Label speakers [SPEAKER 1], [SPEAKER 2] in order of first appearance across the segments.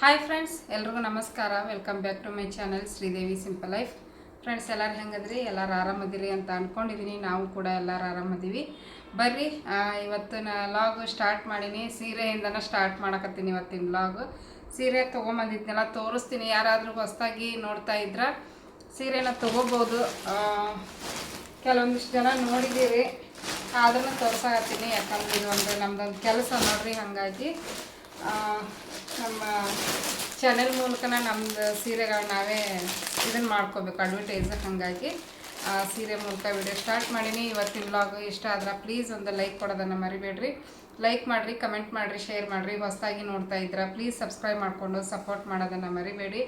[SPEAKER 1] Hi friends ಎಲ್ರಿಗೂ ನಮಸ್ಕಾರ. Welcome back to my channel Sridevi simple life friends ಎಲ್ಲರೂ ಹೆಂಗದ್ರಿ? ಎಲ್ಲರೂ ಆರಾಮದಿರಿ ಅಂತ ಅಂದ್ಕೊಂಡಿದ್ದೀನಿ ನಾವು ಕೂಡ ಎಲ್ಲರೂ ಆರಾಮದೀವಿ. ಬರ್ರಿ ಇವತ್ತು ಇವತ್ತಿನ ಲಾಗ್ ಸ್ಟಾರ್ಟ್ ಮಾಡೀನಿ. ಸೀರೆಯಿಂದನೇ ಸ್ಟಾರ್ಟ್ ಮಾಡಕತ್ತೀನಿ ಇವತ್ತಿನ ಲಾಗ್ ಸೀರೆ ತೊಗೊಂಬಂದಿದ್ನೆಲ್ಲ, ತೋರಿಸ್ತೀನಿ. ಯಾರಾದರೂ ಹೊಸ್ದಾಗಿ ನೋಡ್ತಾ ಇದ್ರೆ, ಸೀರೆನ ತೊಗೋಬೋದು. ಕೆಲವೊಂದಿಷ್ಟು ಜನ ನೋಡಿದ್ದೀರಿ. ಆದ್ರೂ ತೋರ್ಸಾಕತ್ತೀನಿ. ಯಾಕಂದ್ರೆ ಇದು ಒಂದು ನಮ್ದೊಂದು ಕೆಲಸ ನೋಡ್ರಿ ಹಾಗಾಗಿ. ನಮ್ಮ ಚಾನೆಲ್ ಮೂಲಕನ ನಮ್ದು ಸೀರೆಗಳನ್ನ ನಾವೇ ಇದನ್ನು ಮಾಡ್ಕೋಬೇಕು ಅಡ್ವರ್ಟೈಸ್ ಹಾಗಾಗಿ. ಆ, ಸೀರೆ ಮೂಲಕ ವಿಡಿಯೋ ಸ್ಟಾರ್ಟ್ ಮಾಡೀನಿ. ಇವತ್ತಿನ ಬ್ಲಾಗ್ ಇಷ್ಟ ಆದ್ರೆ ಪ್ಲೀಸ್ ಒಂದು ಲೈಕ್ ಕೊಡೋದನ್ನು ಮರಿಬೇಡ್ರಿ. ಲೈಕ್ ಮಾಡಿರಿ ಕಮೆಂಟ್ ಮಾಡಿರಿ ಶೇರ್ ಮಾಡಿರಿ. ಹೊಸದಾಗಿ ನೋಡ್ತಾ ಇದ್ದೀರಾ ಪ್ಲೀಸ್ ಸಬ್ಸ್ಕ್ರೈಬ್ ಮಾಡಿಕೊಂಡು ಸಪೋರ್ಟ್ ಮಾಡೋದನ್ನು ಮರಿಬೇಡಿ.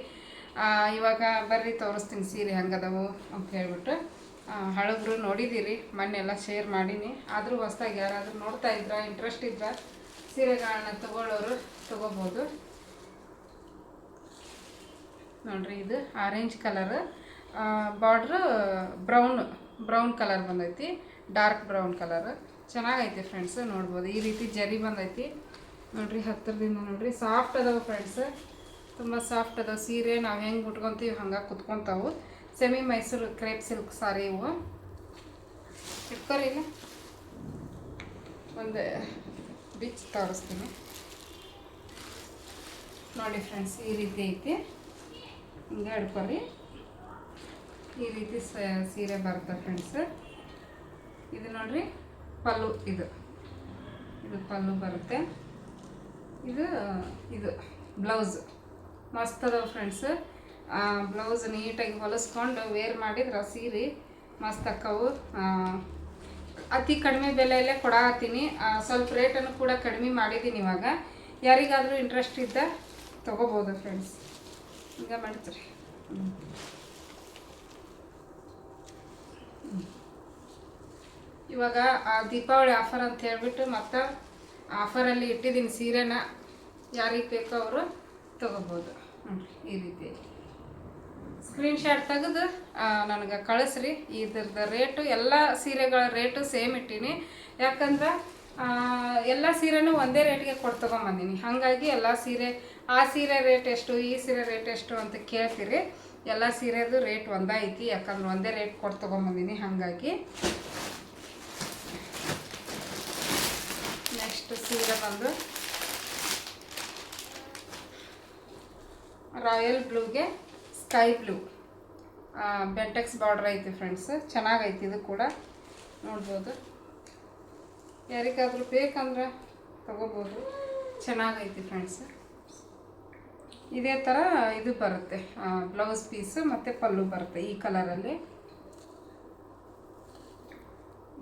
[SPEAKER 1] ಇವಾಗ ಬರ್ರಿ ತೋರಿಸ್ತೀನಿ ಸೀರೆ ಹಂಗದವು ಅಂತ ಹೇಳ್ಬಿಟ್ಟು. ಹಳಬ್ರು ನೋಡಿದ್ದೀರಿ ಮೊನ್ನೆಲ್ಲ ಶೇರ್ ಮಾಡೀನಿ. ಆದರೂ ಹೊಸ್ದಾಗಿ ಯಾರಾದರೂ ನೋಡ್ತಾ ಇದ್ರ ಇಂಟ್ರೆಸ್ಟ್ ಇದ್ರ ಸೀರೆಗಳನ್ನ ತಗೊಳ್ಳೋರು ತಗೋಬೋದು. ನೋಡ್ರಿ ಇದು orange colour border brown brown colour ಬಂದೈತಿ. ಡಾರ್ಕ್ ಬ್ರೌನ್ ಕಲರ್ ಚೆನ್ನಾಗೈತಿ ಫ್ರೆಂಡ್ಸ್ ನೋಡ್ಬೋದು. ಈ ರೀತಿ ಜರಿ ಬಂದೈತಿ. ನೋಡ್ರಿ ಹತ್ತಿರದಿಂದ ನೋಡ್ರಿ. ಸಾಫ್ಟ್ ಅದಾವೆ ಫ್ರೆಂಡ್ಸ್ ತುಂಬ ಸಾಫ್ಟ್ ಅದಾವೆ. ಸೀರೆ ನಾವು ಹೆಂಗೆ ಉಟ್ಕೊತೀವಿ, ಹಂಗೆ ಕುತ್ಕೊತಾವು. Semi Mysore crepe silk sari ಇವು. ಇಟ್ಕೊರಿ ಇಲ್ಲ ಒಂದು ಬಿಚ್ ತೋರಿಸ್ತೀನಿ. ನೋಡಿ ಫ್ರೆಂಡ್ಸ್ ಈ ರೀತಿ ಐತಿ. ಹಿಂಗೆ ಹಿಡ್ಕೊರಿ. ಈ ರೀತಿ ಸೀರೆ ಬರುತ್ತೆ ಫ್ರೆಂಡ್ಸ್ ಇದು ನೋಡಿರಿ ಪಲ್ಲು ಇದು. ಇದು ಪಲ್ಲು ಬರುತ್ತೆ. ಇದು ಇದು ಬ್ಲೌಸ್. ಮಸ್ತ್ ಅದಾವ ಫ್ರೆಂಡ್ಸ್ ಬ್ಲೌಸ್ ನೀಟಾಗಿ ಹೊಲಿಸ್ಕೊಂಡು ವೇರ್ ಮಾಡಿದ್ರೆ ಸೀರೆ ಮಸ್ತ್ ಅಕ್ಕವು. ಅತಿ ಕಡಿಮೆ ಬೆಲೆಯಲ್ಲೇ ಕೊಡಾತೀನಿ ಸ್ವಲ್ಪ ರೇಟನ್ನು ಕೂಡ ಕಡಿಮೆ ಮಾಡಿದ್ದೀನಿ ಇವಾಗ. ಯಾರಿಗಾದರೂ ಇಂಟ್ರೆಸ್ಟ್ ಇದ್ದ ತೊಗೋಬೋದು ಫ್ರೆಂಡ್ಸ್ ಹಿಂಗೆ ಮಾಡ್ತೀರಿ. ಇವಾಗ ದೀಪಾವಳಿ ಆಫರ್ ಅಂತ ಹೇಳ್ಬಿಟ್ಟು ಮತ್ತೆ ಆಫರಲ್ಲಿ ಇಟ್ಟಿದ್ದೀನಿ ಸೀರೆನ. ಯಾರಿಗೆ ಬೇಕೋ ಅವರು ತೊಗೋಬೋದು. ಹ್ಞೂ ಈ ರೀತಿ ಸ್ಕ್ರೀನ್ಶಾಟ್ ತೆಗೆದು ನನಗೆ ಕಳಿಸ್ರಿ. ಇದ್ರದ್ದು ರೇಟು ಎಲ್ಲ ಸೀರೆಗಳ ರೇಟು ಸೇಮ್ ಇಟ್ಟೀನಿ. ಯಾಕಂದ್ರೆ ಎಲ್ಲ ಸೀರೆನೂ ಒಂದೇ ರೇಟ್ಗೆ ಕೊಟ್ಟು ತೊಗೊಂಬಂದಿನಿ. ಹಾಗಾಗಿ ಎಲ್ಲ ಸೀರೆ, ಆ ಸೀರೆ ರೇಟ್ ಎಷ್ಟು, ಈ ಸೀರೆ ರೇಟ್ ಎಷ್ಟು ಅಂತ ಕೇಳ್ತೀರಿ. ಎಲ್ಲ ಸೀರೆದು ರೇಟ್ ಒಂದೈತಿ ಯಾಕಂದ್ರೆ ಒಂದೇ ರೇಟ್ ಕೊಟ್ಟು ತೊಗೊಂಬಂದಿನಿ. ಹಾಗಾಗಿ ನೆಕ್ಸ್ಟ್ ಸೀರೆ ಬಂದು ರಾಯಲ್ ಬ್ಲೂಗೆ ಸ್ಕೈ ಬ್ಲೂ. ಬೆಂಟೆಕ್ಸ್ ಬಾರ್ಡ್ರ್ ಐತಿ ಫ್ರೆಂಡ್ಸ್ ಚೆನ್ನಾಗೈತಿ ಇದು ಕೂಡ. ನೋಡ್ಬೋದು. ಯಾರಿಗಾದರೂ ಬೇಕಂದ್ರೆ ತಗೋಬೋದು. ಚೆನ್ನಾಗೈತಿ ಫ್ರೆಂಡ್ಸ್ ಇದೇ ಥರ ಇದು ಬರುತ್ತೆ. ಬ್ಲೌಸ್ ಪೀಸ್ ಮತ್ತು ಪಲ್ಲು ಬರುತ್ತೆ ಈ ಕಲರಲ್ಲಿ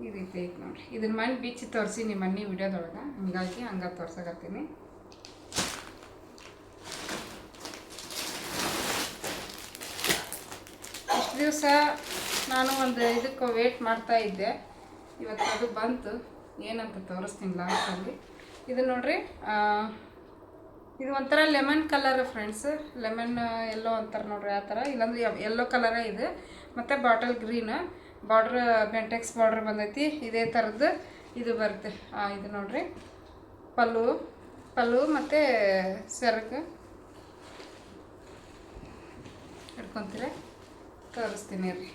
[SPEAKER 1] ಈ ರೀತಿ ಐತೆ ನೋಡಿರಿ. ಇದನ್ನ ಮಾಡಿ ಬಿಚ್ಚಿ ತೋರಿಸಿ ನಿಮ್ಮ ಮನೆ ವಿಡಿಯೋದೊಳಗೆ. ಹಂಗಾಗಿ ಹಂಗೆ ತೋರ್ಸಕತ್ತೀನಿ. ದಿವಸ ನಾನು ಒಂದು ಇದಕ್ಕೆ ಮಾಡ್ತಾ ಇದ್ದೆ. ಇವತ್ತು ಅದು ಬಂತು. ಏನಂತ ತೋರಿಸ್ತೀನಿ ಲಾಸ್ಟಲ್ಲಿ ಇದು ನೋಡ್ರಿ ಇದು ಒಂಥರ lemon colour friends lemon yellow ಅಂತಾರೆ ನೋಡ್ರಿ ಆ ಥರ. ಇಲ್ಲಾಂದ್ರೆ ಎಲ್ಲೋ ಕಲರೇ ಇದೆ. ಮತ್ತು bottle green border Bentex border ಬಂದೈತಿ. ಇದೇ ಥರದ್ದು ಇದು ಬರುತ್ತೆ. ಇದು ನೋಡ್ರಿ. ಪಲ್ಲು ಪಲ್ಲು ಮತ್ತು ಸೆರಗು. ಹಿಡ್ಕೊತೀರ? ತೋರಿಸ್ತೀನಿ ರೀ.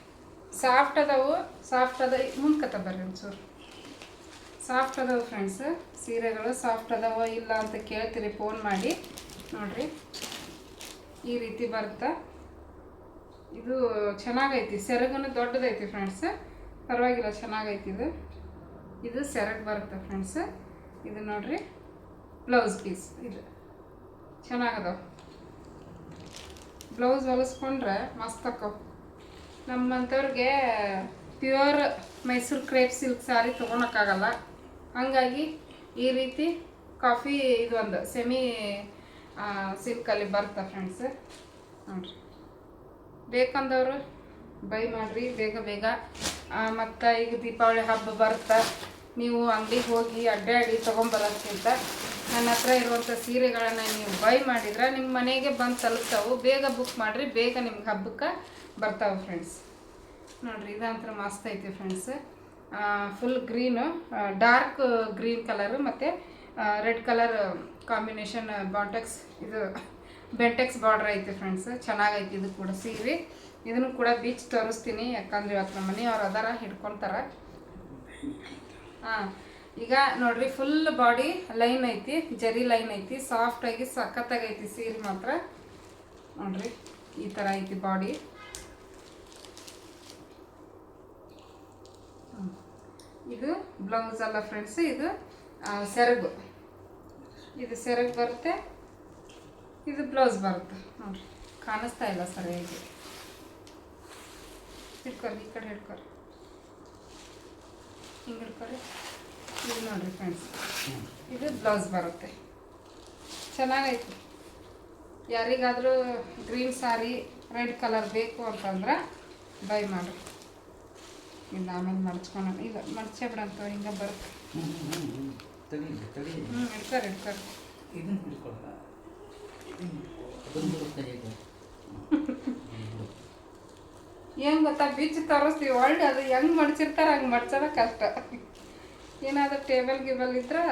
[SPEAKER 1] ಸಾಫ್ಟ್ ಅದಾವು, ಸಾಫ್ಟ್ ಅದ ಮುಂದ್ಕತ ಬರ್ರಿ ಒಂಚೂರು. ಸಾಫ್ಟ್ ಅದಾವು ಫ್ರೆಂಡ್ಸ್ ಸೀರೆಗಳು ಸಾಫ್ಟ್ ಅದಾವ ಇಲ್ಲ ಅಂತ ಕೇಳ್ತೀರಿ ಫೋನ್ ಮಾಡಿ. ನೋಡ್ರಿ. ಈ ರೀತಿ ಬರುತ್ತೆ. ಇದು ಚೆನ್ನಾಗೈತಿ, ಸೆರಗನು ದೊಡ್ಡದೈತಿ ಫ್ರೆಂಡ್ಸ್ ಪರವಾಗಿಲ್ಲ, ಚೆನ್ನಾಗೈತಿ ಇದು. ಇದು ಸೆರಗ್ ಬರುತ್ತೆ ಫ್ರೆಂಡ್ಸ್ ಇದು ನೋಡ್ರಿ ಬ್ಲೌಸ್ ಪೀಸ್ ಇದು. ಚೆನ್ನಾಗದಾವ. ಬ್ಲೌಸ್ ಹೊಲಿಸ್ಕೊಂಡ್ರೆ ಮಸ್ತ್ ಅಕ್ಕವು. ನಮ್ಮಂಥವ್ರಿಗೆ pure Mysore crepe silk sari ತೊಗೊಳಕ್ಕಾಗಲ್ಲ. ಹಾಗಾಗಿ ಈ ರೀತಿ ಕಾಫಿ ಇದು ಒಂದು ಸೆಮಿ ಸಿಲ್ಕಲ್ಲಿ ಬರುತ್ತೆ ಫ್ರೆಂಡ್ಸ್ ನೋಡ್ರಿ. ಬೇಕಂದವರು ಬೈ ಮಾಡಿರಿ, ಬೇಗ ಬೇಗ. ಮತ್ತು ಈಗ ದೀಪಾವಳಿ ಹಬ್ಬ ಬರುತ್ತೆ ನೀವು ಅಂಗಡಿಗೆ ಹೋಗಿ ಅಡ್ಡಾಡಿ ತೊಗೊಂಬರೋದ್ಕಿಂತ ನನ್ನ ಹತ್ರ ಇರುವಂಥ ಸೀರೆಗಳನ್ನು ನೀವು ಬೈ ಮಾಡಿದ್ರೆ ನಿಮ್ಮ ಮನೆಗೆ ಬಂದು ತಲುಪ್ತಾವು. ಬೇಗ ಬುಕ್ ಮಾಡಿರಿ, ಬೇಗ ನಿಮ್ಗೆ ಹಬ್ಬಕ್ಕೆ ಬರ್ತಾವೆ ಫ್ರೆಂಡ್ಸ್ ನೋಡಿರಿ, ಇದಂತರ ಮಸ್ತ್ ಐತಿ friends full green dark green colour ಮತ್ತು ರೆಡ್ ಕಲರ್ ಕಾಂಬಿನೇಷನ್ ಬಾಟಕ್ಸ್ ಇದು ಬೆಂಟೆಕ್ಸ್ ಬಾರ್ಡ್ರ್ ಐತೆ ಫ್ರೆಂಡ್ಸ್ ಚೆನ್ನಾಗೈತಿ ಇದು ಕೂಡ ಸೀರೆ. ಇದನ್ನು ಕೂಡ ಬೀಚ್ ತೋರಿಸ್ತೀನಿ. ಯಾಕಂದ್ರೆ ಇವತ್ತು ನಮ್ಮ ಮನೆಯವ್ರು ಅದಾರ, ಹಿಡ್ಕೊತಾರ. ಹಾಂ ಈಗ ನೋಡ್ರಿ ಫುಲ್ ಬಾಡಿ ಲೈನ್ ಐತಿ, ಜರಿ ಲೈನ್ ಐತಿ ಸಾಫ್ಟ್ ಆಗಿ ಸಖತ್ತಾಗೈತಿ ಸೀರೆ ಮಾತ್ರ. ನೋಡ್ರಿ, ಈ ಥರ ಐತಿ ಬಾಡಿ ಇದು ಬ್ಲೌಸ್ ಅಲ್ಲ ಫ್ರೆಂಡ್ಸ್ ಇದು ಸೆರಗು. ಇದು ಸೆರಗು ಬರುತ್ತೆ, ಇದು ಬ್ಲೌಸ್ ಬರುತ್ತೆ. ನೋಡ್ರಿ, ಕಾಣಿಸ್ತಾ ಇಲ್ಲ ಸರಿಯಾಗಿ. ಹಿಡ್ಕೊರಿ, ಈ ಕಡೆ ಹಿಡ್ಕೊರಿ. ಹಿಂಗೆ ಹಿಡ್ಕೊರಿ. ಇದು ನೋಡ್ರಿ ಫ್ರೆಂಡ್ಸ್ ಇದು ಬ್ಲೌಸ್ ಬರುತ್ತೆ. ಚೆನ್ನಾಗೈತಿ. ಯಾರಿಗಾದರೂ ಗ್ರೀನ್ ಸಾರಿ ರೆಡ್ ಕಲರ್ ಬೇಕು ಅಂತಂದ್ರೆ ಬೈ ಮಾಡಿರಿ. ಇಲ್ಲ ಆಮೇಲೆ ಮಡ್ಚ್ಕೊಳೋಣ ಇಲ್ಲ ಮಡ್ಚೇ ಬಿಡಂತ ಹಿಂಗೆ ಬರುತ್ತೆ. ಹ್ಞೂ
[SPEAKER 2] ಇಡ್ತಾರೆ ಇಡ್ತಾರೆ.
[SPEAKER 1] ಏನು ಗೊತ್ತಾ ಬೀಚ್ ತೋರಿಸ್ತೀವಿ. ಒಳ್ಳೆ ಅದು. ಹೆಂಗೆ ಮಡ್ಚಿರ್ತಾರೆ ಹಂಗೆ ಮಡ್ಚೋದ ಕಷ್ಟ. ಏನಾದರೂ ಟೇಬಲ್ ಗಿಬಲ್ ಇದ್ರೆ?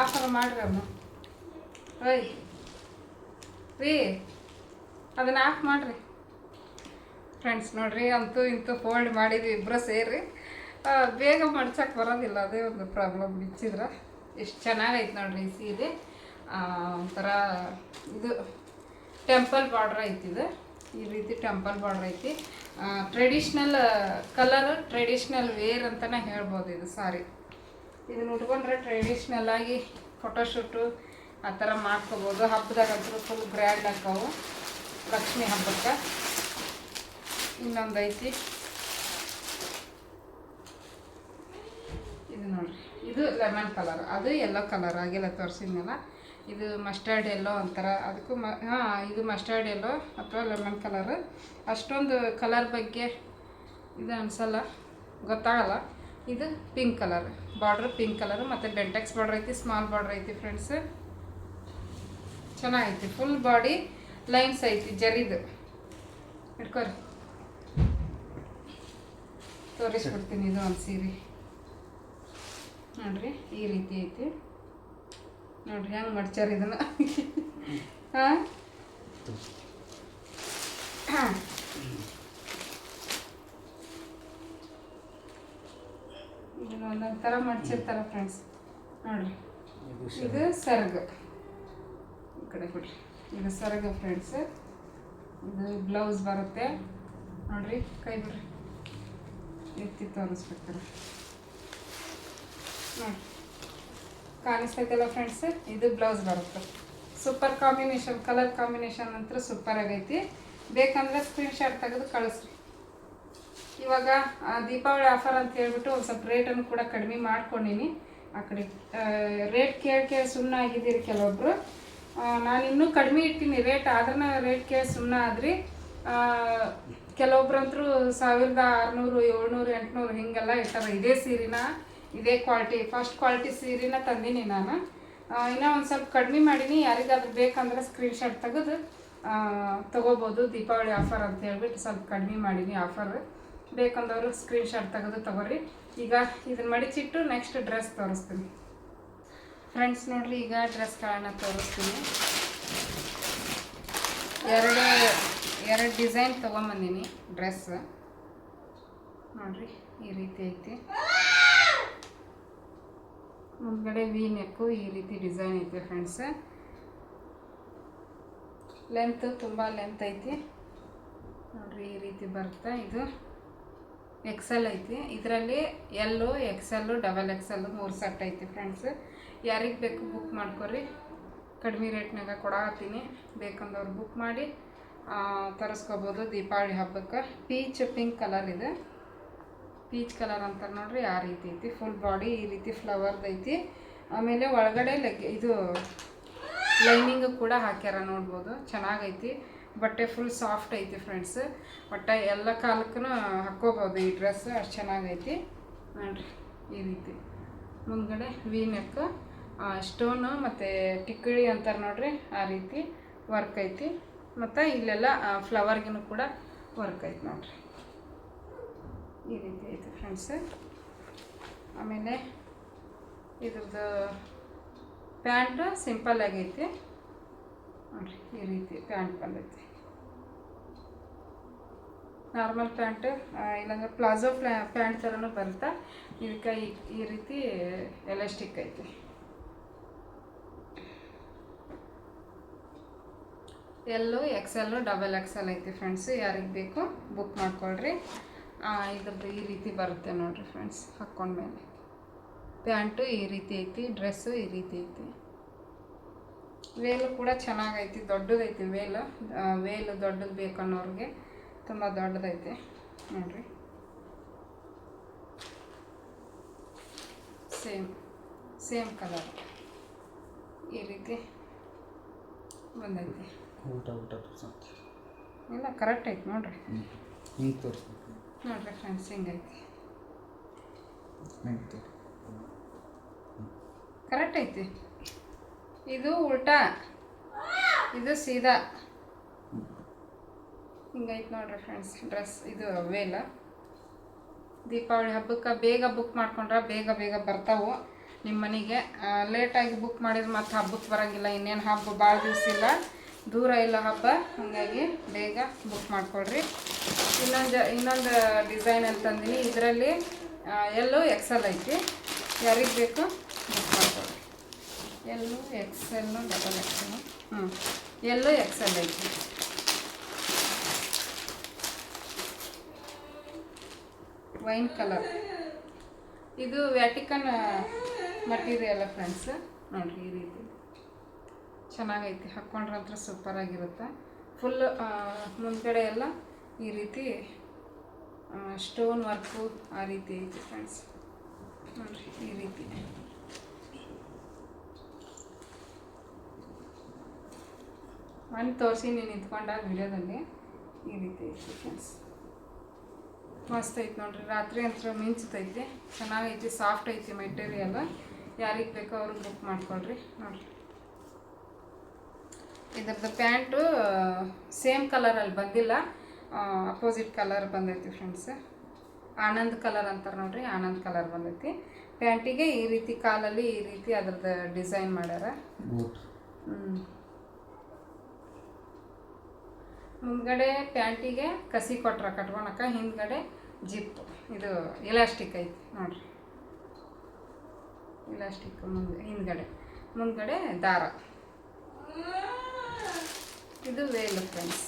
[SPEAKER 1] ಆಫರ್ ಮಾಡ್ರಿ ಅಮ್ಮ. ಓಯ್. ರೀ, ಅದನ್ನ ಆಫ್ ಮಾಡ್ರಿ. ಫ್ರೆಂಡ್ಸ್ ನೋಡ್ರಿ, ಅಂತೂ ಇಂತೂ ಫೋಲ್ಡ್ ಮಾಡಿದ್ವಿ ಇಬ್ಬರು ಸೇರಿ. ಬೇಗ ಮಡ್ಸಕ್ಕೆ ಬರೋದಿಲ್ಲ, ಅದೇ ಒಂದು ಪ್ರಾಬ್ಲಮ್ ಬಿಚ್ಚಿದ್ರೆ. ಎಷ್ಟು ಚೆನ್ನಾಗೈತೆ ನೋಡ್ರಿ ಸೀರೆ. ಒಂಥರ ಇದು ಟೆಂಪಲ್ ಬಾರ್ಡ್ರ್ ಐತಿ ಇದು. ಈ ರೀತಿ ಟೆಂಪಲ್ ಬಾರ್ಡ್ರ್ ಐತಿ. ಟ್ರೆಡಿಷ್ನಲ್ ಕಲರ್ ಟ್ರೆಡಿಷ್ನಲ್ ವೇರ್ ಅಂತಲೇ ಹೇಳ್ಬೋದು ಇದು ಸಾರಿ. ಇದನ್ನ ಉಟ್ಕೊಂಡ್ರೆ ಟ್ರೆಡಿಷ್ನಲ್ ಆಗಿ ಫೋಟೋಶೂಟು ಆ ಥರ ಮಾಡ್ಕೋಬೋದು. ಹಬ್ಬದಾಗಂತೂ ಫುಲ್ ಗ್ರ್ಯಾಂಡ್ ಹಾಕವು ಲಕ್ಷ್ಮಿ ಹಬ್ಬಕ್ಕೆ. ಇನ್ನೊಂದು ಐತಿ. ಇದು ನೋಡ್ರಿ. ಇದು ಲೆಮನ್ ಕಲರ್ ಅದು ಎಲ್ಲೋ ಕಲರ್ ಆಗಿಲ್ಲ ತೋರಿಸಿದ್ನಲ್ಲ. ಇದು ಮಸ್ಟರ್ಡ್ ಎಲ್ಲೋ ಅಂತಾರ. ಅದಕ್ಕೂ ಮ ಹಾಂ, ಇದು ಮಸ್ಟರ್ಡ್ ಎಲ್ಲೋ ಅಥವಾ ಲೆಮನ್ ಕಲರ್ ಅಷ್ಟೊಂದು ಕಲರ್ ಬಗ್ಗೆ ಇದು ಅನ್ಸಲ್ಲ, ಗೊತ್ತಾಗಲ್ಲ. ಇದು pink colour border pink colour ಮತ್ತು ಬೆಂಟೆಕ್ಸ್ ಬಾರ್ಡ್ರ್ ಐತಿ ಸ್ಮಾಲ್ ಬಾರ್ಡ್ರ್ ಐತಿ ಫ್ರೆಂಡ್ಸ್ ಚೆನ್ನಾಗೈತಿ ಫುಲ್ ಬಾಡಿ ಲೈನ್ಸ್ ಐತಿ, ಜರಿದು. ಇಟ್ಕೋರಿ ತೋರಿಸ್ಬಿಡ್ತೀನಿ ಇದು ಒಂದು ಸೀರೆ. ನೋಡ್ರಿ, ಈ ರೀತಿ ಐತಿ. ನೋಡ್ರಿ ಹೆಂಗೆ ಮಡ್ಚಾರ ಇದನ್ನ? ಹಾಂ ಇದನ್ನ ಒಂದೊಂದು ಥರ ಮಡ್ಚಿರ್ತಾರ ಫ್ರೆಂಡ್ಸ್ ನೋಡ್ರಿ
[SPEAKER 2] ಇದು
[SPEAKER 1] ಸರ್ಗ. ಈ ಕಡೆ ಬಿಡ್ರಿ ಇದು ಸರ್ಗ ಫ್ರೆಂಡ್ಸ್ ಇದು ಬ್ಲೌಸ್ ಬರುತ್ತೆ. ನೋಡ್ರಿ ಕೈ ಬಿಡ್ರಿ. ಎತ್ತಿ ತೋರಿಸ್ಬೇಕಾರೆ ನೋಡಿ ಕಾಣಿಸ್ತೈತಲ್ಲ ಫ್ರೆಂಡ್ಸ್ ಇದು ಬ್ಲೌಸ್ ಬರುತ್ತೆ. ಸೂಪರ್ ಕಾಂಬಿನೇಷನ್ ಕಲರ್ ಕಾಂಬಿನೇಷನ್ ಅಂತೂ ಸೂಪರ್ ಆಗೈತಿ. ಬೇಕಂದ್ರೆ ಸ್ಕ್ರೀನ್ಶಾಟ್ ತೆಗೆದು ಕಳಿಸ್ರಿ. ಇವಾಗ ದೀಪಾವಳಿ ಆಫರ್ ಅಂತ ಹೇಳ್ಬಿಟ್ಟು ಒಂದು ಸ್ವಲ್ಪ ರೇಟನ್ನು ಕೂಡ ಕಡಿಮೆ ಮಾಡ್ಕೊಂಡಿನಿ. ಆ ಕಡೆ ರೇಟ್ ಕೇಳಿ ಕೇಳಿ ಸುಮ್ಮನೆ ಆಗಿದ್ದೀರಿ ಕೆಲವೊಬ್ರು. ನಾನು ಇನ್ನೂ ಕಡಿಮೆ ಇಟ್ಟಿನಿ ರೇಟ್ ಆದ್ರೂ ರೇಟ್ ಕೇಳಿ ಸುಮ್ಮನೆ ಆದ್ರಿ. ಕೆಲವೊಬ್ರಂತರೂ ಸಾವಿರದ ಆರುನೂರು, ಏಳ್ನೂರು, ಎಂಟುನೂರು ಹಿಂಗೆಲ್ಲ ಇಟ್ಟಾರೆ. ಇದೇ ಸೀರೆನ? ಇದೇ ಕ್ವಾಲಿಟಿ ಫಸ್ಟ್ ಕ್ವಾಲಿಟಿ ಸೀರೆನ ತಂದೀನಿ ನಾನು. ಇನ್ನೂ ಒಂದು ಸ್ವಲ್ಪ ಕಡಿಮೆ ಮಾಡೀನಿ. ಯಾರಿಗಾದ್ರೂ ಬೇಕಂದ್ರೆ ಸ್ಕ್ರೀನ್ಶಾಟ್ ತೆಗೆದು ತೊಗೋಬೋದು. ದೀಪಾವಳಿ ಆಫರ್ ಅಂತ ಹೇಳ್ಬಿಟ್ಟು ಸ್ವಲ್ಪ ಕಡಿಮೆ ಮಾಡೀನಿ ಆಫರ್ ಬೇಕಂದವರು ಸ್ಕ್ರೀನ್ಶಾಟ್ ತೆಗೆದು ತಗೋರಿ. ಈಗ ಇದನ್ನ ಮಡಿಚಿಟ್ಟು ನೆಕ್ಸ್ಟ್ ಡ್ರೆಸ್ ತೋರಿಸ್ತೀನಿ. ಫ್ರೆಂಡ್ಸ್ ನೋಡ್ರಿ, ಈಗ ಡ್ರೆಸ್ಗಳನ್ನ ತೋರಿಸ್ತೀನಿ. ಎರಡು ಎರಡು ಡಿಸೈನ್ ತೊಗೊಂಬಂದೀನಿ ಡ್ರೆಸ್ ನೋಡ್ರಿ, ಈ ರೀತಿ ಐತಿ. ಮುಂದ್ಗಡೆ ವಿ ನೆಕ್ಕು ಈ ರೀತಿ ಡಿಸೈನ್ ಐತಿ ಫ್ರೆಂಡ್ಸ್ ಲೆಂತ್ ತುಂಬ ಲೆಂತ್ ಐತಿ. ನೋಡ್ರಿ, ಈ ರೀತಿ ಬರುತ್ತೆ ಇದು? ಎಕ್ಸೆಲ್ ಐತಿ. ಇದರಲ್ಲಿ ಎಲ್ಲು ಎಕ್ಸೆಲ್ಲು ಡಬಲ್ ಎಕ್ಸೆಲ್ಲು ಮೂರು ಸೆಟ್ ಐತಿ ಫ್ರೆಂಡ್ಸ್ ಯಾರಿಗೆ ಬೇಕು ಬುಕ್ ಮಾಡ್ಕೊರಿ. ಕಡಿಮೆ ರೇಟ್ನಾಗ ಕೊಡಾತೀನಿ ಬೇಕಂದವ್ರು ಬುಕ್ ಮಾಡಿ ತರಿಸ್ಕೋಬೋದು ದೀಪಾವಳಿ ಹಬ್ಬಕ್ಕೆ. ಪೀಚ್ ಪಿಂಕ್ ಕಲರ್ ಇದೆ. ಪೀಚ್ ಕಲರ್ ಅಂತಾರೆ ನೋಡ್ರಿ, ಆ ರೀತಿ ಐತಿ. ಫುಲ್ ಬಾಡಿ ಈ ರೀತಿ ಫ್ಲವರ್ದು ಐತಿ. ಆಮೇಲೆ ಒಳಗಡೆ ಲೆಗ್ ಇದು ಲೈನಿಂಗ್ ಕೂಡ ಹಾಕ್ಯಾರ ನೋಡ್ಬೋದು. ಚೆನ್ನಾಗೈತಿ ಬಟ್ಟೆ ಫುಲ್ ಸಾಫ್ಟ್ ಐತಿ ಫ್ರೆಂಡ್ಸ್ ಬಟ್ಟೆ ಎಲ್ಲ ಕಾಲಕ್ಕೂ ಹಾಕ್ಕೋಬೋದು ಈ ಡ್ರೆಸ್ ಅಷ್ಟು ಚೆನ್ನಾಗೈತಿ ನೋಡ್ರಿ, ಈ ರೀತಿ. ಮುಂದ್ಗಡೆ ವಿ ನೆಕ್ ಸ್ಟೋನು ಮತ್ತು ಟಿಕ್ಕಳಿ ಅಂತಾರೆ ನೋಡ್ರಿ, ಆ ರೀತಿ ವರ್ಕ್ ಐತಿ. ಮತ್ತು ಇಲ್ಲೆಲ್ಲ ಫ್ಲವರ್ಗಿನೂ ಕೂಡ ವರ್ಕ್ ಐತಿ ನೋಡ್ರಿ. ಈ ರೀತಿ ಐತೆ ಫ್ರೆಂಡ್ಸ್ ಆಮೇಲೆ ಇದ್ರದ್ದು ಪ್ಯಾಂಟ್ ಸಿಂಪಲ್ ಆಗೈತಿ. ನೋಡ್ರಿ, ಈ ರೀತಿ ಪ್ಯಾಂಟ್ ಬಂದೈತಿ. ನಾರ್ಮಲ್ ಪ್ಯಾಂಟ್ ಇಲ್ಲಾಂದ್ರೆ ಪ್ಲಾಜೋ ಪ್ಲಾ ಪ್ಯಾಂಟ್ ಥರನೂ ಬರುತ್ತೆ? ಇದಕ್ಕೆ ಈ ರೀತಿ ಎಲಾಸ್ಟಿಕ್ ಐತಿ. ಎಲ್ಲು ಎಕ್ಸೆಲ್ಲು ಡಬಲ್ ಎಕ್ಸೆಲ್ ಐತಿ ಫ್ರೆಂಡ್ಸು ಯಾರಿಗೆ ಬೇಕು ಬುಕ್ ಮಾಡ್ಕೊಳ್ರಿ. ಇದ್ರದ್ದು ಈ ರೀತಿ ಬರುತ್ತೆ ನೋಡಿರಿ ಫ್ರೆಂಡ್ಸ್ ಹಾಕ್ಕೊಂಡ್ಮೇಲೆ ಪ್ಯಾಂಟು ಈ ರೀತಿ ಐತಿ ಡ್ರೆಸ್ಸು ಈ ರೀತಿ ಐತಿ. ವೇಲು ಕೂಡ ಚೆನ್ನಾಗೈತಿ ದೊಡ್ಡದೈತಿ ವೇಲು. ವೇಲು ದೊಡ್ಡದು ಬೇಕನ್ನೋರಿಗೆ ತುಂಬ ದೊಡ್ಡದೈತಿ ನೋಡಿರಿ. Same same colour. ಈ ರೀತಿ ಬಂದೈತಿ.
[SPEAKER 2] ಊಟ ಊಟ
[SPEAKER 1] ಇಲ್ಲ ಕರೆಕ್ಟ್ ಐತಿ ನೋಡಿರಿ.
[SPEAKER 2] ಹಿಂಗೆ ತೋರಿಸ್ಬೇಕು
[SPEAKER 1] ನೋಡ್ರಿ ಫ್ರೆಂಡ್ಸ್ ಹಿಂಗೈತಿ ಕರೆಕ್ಟ್ ಐತಿ. ಇದು ಉಲ್ಟಾ. ಇದು ಸೀದಾ. ಹಿಂಗೈತೆ ನೋಡ್ರಿ ಫ್ರೆಂಡ್ಸ್ ಡ್ರೆಸ್ ಇದು ಅವೇಲ ದೀಪಾವಳಿ ಹಬ್ಬಕ್ಕೆ ಬೇಗ ಬುಕ್ ಮಾಡ್ಕೊಂಡ್ರೆ ಬೇಗ ಬೇಗ ಬರ್ತಾವು. ನಿಮ್ಮ ಮನೆಗೆ ಲೇಟಾಗಿ ಬುಕ್ ಮಾಡಿದ್ರೆ ಮತ್ತೆ ಹಬ್ಬಕ್ಕೆ ಬರೋಂಗಿಲ್ಲ. ಇನ್ನೇನು ಹಬ್ಬ ಭಾಳ ದಿವಸ ಇಲ್ಲ. ದೂರ ಇಲ್ಲ ಹಬ್ಬ. ಹಾಗಾಗಿ ಬೇಗ ಬುಕ್ ಮಾಡ್ಕೊಳ್ರಿ. ಇನ್ನೊಂದು ಇನ್ನೊಂದು ಡಿಸೈನ್ ಅಂತಂದಿನಿ ಇದರಲ್ಲಿ ಎಲ್ಲೋ ಎಕ್ಸೆಲ್ ಐತಿ. ಯಾರಿಗೆ ಬೇಕು? X L XL double XL ಹ್ಞೂ ಎಲ್ಲೋ ಎಕ್ಸೆಲ್ ಐತಿ. Wine colour. ಇದು ವ್ಯಾಟಿಕನ್ ಮಟೀರಿಯಲ್ ಫ್ರೆಂಡ್ಸ್ ನೋಡಿರಿ ಈ ರೀತಿ. ಚೆನ್ನಾಗೈತಿ. ಸೂಪರ್ ಸೂಪರಾಗಿರುತ್ತೆ ಫುಲ್ ಮುಂದ್ಗಡೆ ಎಲ್ಲ ಈ ರೀತಿ ಸ್ಟೋನ್ ವರ್ಕು ಆ ರೀತಿ ಐತಿ ಫ್ರೆಂಡ್ಸ್ ನೋಡ್ರಿ, ಈ ರೀತಿ. ಒಂದು ತೋರಿಸಿ ನೀನು ನಿಂತ್ಕೊಂಡಾಗ ವಿಡಿಯೋದಲ್ಲಿ ಈ ರೀತಿ ಐತಿ ಫ್ರೆಂಡ್ಸ್ ಮಸ್ತ್ ಐತಿ ನೋಡ್ರಿ, ರಾತ್ರಿ ಅಂತ ಮಿಂಚುತ್ತೈತಿ ಚೆನ್ನಾಗೈತಿ ಸಾಫ್ಟ್ ಐತಿ ಮೆಟೀರಿಯಲ್ ಯಾರಿಗೆ ಬೇಕೋ ಅವ್ರಿಗೆ ಬುಕ್ ಮಾಡ್ಕೊಳ್ರಿ, ನೋಡ್ರಿ. ಇದ್ರದ್ದು ಪ್ಯಾಂಟು ಸೇಮ್ ಕಲರಲ್ಲಿ ಬಂದಿಲ್ಲ. ಅಪೋಸಿಟ್ ಕಲರ್ ಬಂದೈತಿ ಫ್ರೆಂಡ್ಸ್ ಆನಂದ್ ಕಲರ್ ಅಂತಾರೆ ನೋಡ್ರಿ ಆನಂದ್ ಕಲರ್ ಬಂದೈತಿ. ಪ್ಯಾಂಟಿಗೆ ಈ ರೀತಿ ಕಾಲಲ್ಲಿ ಈ ರೀತಿ ಅದ್ರದ್ದು ಡಿಸೈನ್ ಮಾಡ್ಯಾರ. ಮುಂದ್ಗಡೆ ಪ್ಯಾಂಟಿಗೆ ಕಸಿ ಕೊಟ್ರ ಕಟ್ಕೊಳಕ ಹಿಂದ್ಗಡೆ ಜಿಪ್. ಇದು ಇಲಾಸ್ಟಿಕ್ ಐತಿ ನೋಡ್ರಿ. ಇಲಾಸ್ಟಿಕ್ ಮುಂದೆ ಹಿಂದ್ಗಡೆ. ಮುಂದ್ಗಡೆ ದಾರ. ಇದು ವೇಲು ಫ್ರೆಂಡ್ಸ್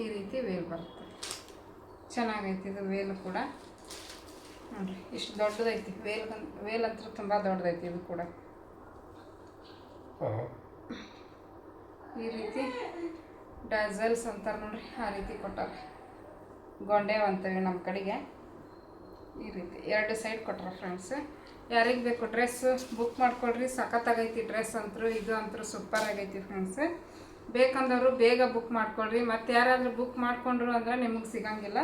[SPEAKER 1] ಈ ರೀತಿ ವೇಲ್ ಬರುತ್ತೆ. ಚೆನ್ನಾಗೈತಿ ಇದು ವೇಲ್ ಕೂಡ. ನೋಡ್ರಿ ಇಷ್ಟು ದೊಡ್ಡದೈತಿ. ವೇಲ್ ವೇಲ್ ಅಂತೂ ತುಂಬ ದೊಡ್ಡದೈತಿ ಇದು ಕೂಡ. ಈ ರೀತಿ ಡಜಲ್ಸ್ ಅಂತಾರೆ ನೋಡ್ರಿ ಆ ರೀತಿ ಕೊಟ್ಟಾರೆ. ಗೊಂಡೆವ್ ಅಂತೇವೆ ನಮ್ಮ ಕಡೆಗೆ. ಈ ರೀತಿ ಎರಡು ಸೈಡ್ ಕೊಟ್ಟಾರ ಫ್ರೆಂಡ್ಸ್. ಯಾರಿಗೆ ಬೇಕು ಡ್ರೆಸ್ ಬುಕ್ ಮಾಡ್ಕೊಳ್ರಿ. ಸಖತ್ತಾಗೈತಿ ಡ್ರೆಸ್ ಅಂತೂ ಇದು ಅಂತೂ ಸೂಪರ್ ಆಗೈತಿ ಫ್ರೆಂಡ್ಸ್. ಬೇಕಂದವರು ಬೇಗ ಬುಕ್ ಮಾಡ್ಕೊಳ್ರಿ. ಮತ್ತು ಯಾರಾದರೂ ಬುಕ್ ಮಾಡ್ಕೊಂಡ್ರು ಅಂದ್ರೆ ನಿಮಗೆ ಸಿಗಂಗಿಲ್ಲ.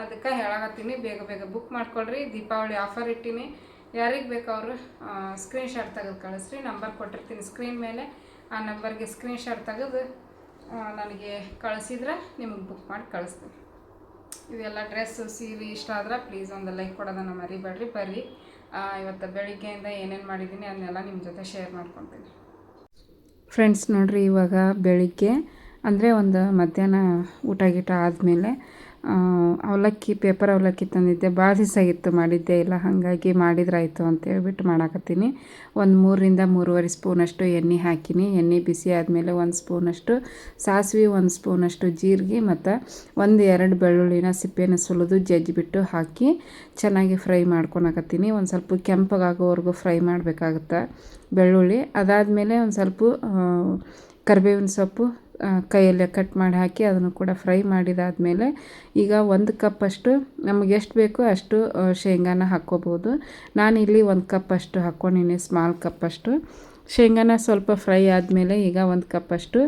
[SPEAKER 1] ಅದಕ್ಕೆ ಹೇಳಕತ್ತೀನಿ. ಬೇಗ ಬೇಗ ಬುಕ್ ಮಾಡ್ಕೊಳ್ರಿ. ದೀಪಾವಳಿ ಆಫರ್ ಇಟ್ಟೀನಿ. ಯಾರಿಗೆ ಬೇಕವರು ಸ್ಕ್ರೀನ್ಶಾಟ್ ತೆಗೆದು ಕಳಿಸ್ರಿ. ನಂಬರ್ ಕೊಟ್ಟಿರ್ತೀನಿ ಸ್ಕ್ರೀನ್ ಮೇಲೆ. ಆ ನಂಬರ್ಗೆ ಸ್ಕ್ರೀನ್ಶಾಟ್ ತೆಗೆದು ನನಗೆ ಕಳಿಸಿದ್ರೆ ನಿಮಗೆ ಬುಕ್ ಮಾಡಿ ಕಳಿಸ್ತೀನಿ. ಇವೆಲ್ಲ ಡ್ರೆಸ್ಸು ಸೀರೆ ಇಷ್ಟ ಆದ್ರೆ ಪ್ಲೀಸ್ ಒಂದು ಲೈಕ್ ಕೊಡೋದನ್ನು ಮರಿಬೇಡ್ರಿ. ಬರ್ರಿ. ಇವತ್ತು ಬೆಳಿಗ್ಗೆಯಿಂದ ಏನೇನು ಮಾಡಿದ್ದೀನಿ ಅದನ್ನೆಲ್ಲ ನಿಮ್ಮ ಜೊತೆ ಶೇರ್ ಮಾಡ್ಕೊತೀನಿ. ಫ್ರೆಂಡ್ಸ್ ನೋಡಿರಿ ಇವಾಗ ಬೆಳಿಗ್ಗೆ ಅಂದರೆ ಒಂದು ಮಧ್ಯಾಹ್ನ ಊಟ ಗೀಟ ಆದಮೇಲೆ ಅವಲಕ್ಕಿ, ಪೇಪರ್ ಅವಲಕ್ಕಿ ತಂದಿದ್ದೆ. ಭಾಳ ದಿವಸ ಆಗಿತ್ತು ಮಾಡಿದ್ದೆ. ಇಲ್ಲ, ಹಾಗಾಗಿ ಮಾಡಿದ್ರಾಯಿತು ಅಂತ ಹೇಳ್ಬಿಟ್ಟು ಮಾಡಾಕತ್ತೀನಿ. ಒಂದು ಮೂರರಿಂದ ಮೂರುವರೆ ಸ್ಪೂನಷ್ಟು ಎಣ್ಣೆ ಹಾಕಿನಿ. ಎಣ್ಣೆ ಬಿಸಿ ಆದಮೇಲೆ ಒಂದು ಸ್ಪೂನಷ್ಟು ಸಾಸಿವೆ, ಒಂದು ಸ್ಪೂನಷ್ಟು ಜೀರಿಗೆ ಮತ್ತು ಒಂದು ಎರಡು ಬೆಳ್ಳುಳ್ಳಿನ ಸಿಪ್ಪೆನ ಸುಲಿದು ಜಜ್ಜಿಬಿಟ್ಟು ಹಾಕಿ ಚೆನ್ನಾಗಿ ಫ್ರೈ ಮಾಡ್ಕೊಳಕತ್ತೀನಿ. ಒಂದು ಸ್ವಲ್ಪ ಕೆಂಪಗಾಗೋವರೆಗೂ ಫ್ರೈ ಮಾಡಬೇಕಾಗುತ್ತೆ ಬೆಳ್ಳುಳ್ಳಿ. ಅದಾದಮೇಲೆ ಒಂದು ಸ್ವಲ್ಪ ಕರಿಬೇವಿನ ಸೊಪ್ಪು ಕೈಯಲ್ಲೇ ಕಟ್ ಮಾಡಿ ಹಾಕಿ ಅದನ್ನು ಕೂಡ ಫ್ರೈ ಮಾಡಿದಾದಮೇಲೆ ಈಗ ಒಂದು ಕಪ್ಪಷ್ಟು ನಮಗೆ ಎಷ್ಟು ಬೇಕೋ ಅಷ್ಟು ಶೇಂಗಾನ ಹಾಕ್ಕೋಬೋದು. ನಾನಿಲ್ಲಿ ಒಂದು ಕಪ್ ಅಷ್ಟು ಹಾಕ್ಕೊಂಡಿನಿ ಸ್ಮಾಲ್ ಕಪ್ಪಷ್ಟು ಶೇಂಗಾನ ಸ್ವಲ್ಪ ಫ್ರೈ ಆದಮೇಲೆ ಈಗ ಒಂದು ಕಪ್ಪಷ್ಟು